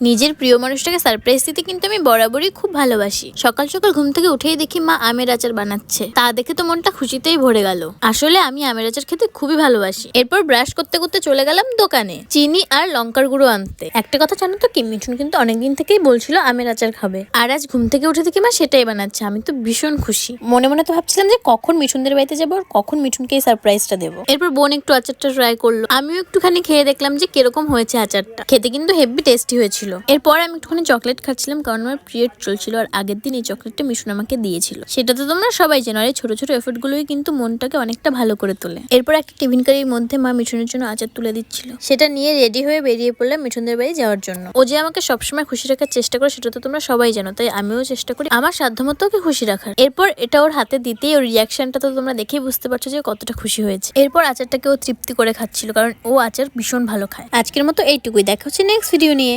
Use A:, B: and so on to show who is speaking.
A: নিজের প্রিয় মানুষটাকে সারপ্রাইজ দিতে কিন্তু আমি বরাবরই খুব ভালোবাসি। সকাল সকাল ঘুম থেকে উঠেই দেখি মা আমের আচার বানাচ্ছে। তা দেখে তো মনটা খুশিতেই ভরে গেল। আসলে আমি আমের আচার খেতে খুবই ভালোবাসি। এরপর ব্রাশ করতে করতে চলে গেলাম দোকানে। চিনি আর লঙ্কার গুঁড়ো আনতে। একটা কথা জানো তো কি মিঠুন কিন্তু অনেকদিন থেকেই বলছিল আমের আচার খাবে। আর আজ ঘুম থেকে উঠে দেখি মা সেটাই বানাচ্ছে। আমি তো ভীষণ খুশি। মনে মনে তো ভাবছিলাম যে কখন মিঠুনদের বাড়িতে যাব আর কখন মিঠুনকে এই সারপ্রাইজটা দেবো। এরপর বোন একটু আচারটা ট্রাই করল। আমিও একটুখানি খেয়ে দেখলাম যে কীরকম হয়েছে আচারটা। খেতে কিন্তু হেভি টেস্টি হয়েছিল। এরপর আমি একটুখানি চকলেট খাচ্ছিলাম কারণ আমার পিরিয়ড চলছিল আর আগের দিন এই চকলেটটা মিশন আমাকে দিয়েছিল। সেটা তো তোমরা সবাই জানো, আর এই ছোট ছোট এফোর্ট গুলোই কিন্তু মনটাকে অনেকটা ভালো করে তোলে। এরপর একটা টিফিন কারির মধ্যে মা মিঠুনের জন্য আচার তুলে দিচ্ছিল। সেটা নিয়ে রেডি হয়ে বেরিয়ে পড়লাম মিঠুনদের বাড়ি যাওয়ার জন্য। ও যে আমাকে সবসময় খুশি রাখার চেষ্টা করে, সেটা তো তোমরা সবাই জানো, তাই আমিও চেষ্টা করি আমার সাধ্যমতো ওকে খুশি রাখার। এরপর এটা ওর হাতে দিতেই ওর রিয়াকশনটা তো তোমরা দেখেই বুঝতে পারছ যে কতটা খুশি হয়েছে। এরপর আচারটাকে ও তৃপ্তি করে খাচ্ছিল কারণ ও আচার ভীষণ ভালো খায়। আজকের মতো এইটুকুই। দেখা হচ্ছে নেক্সট ভিডিও নিয়ে।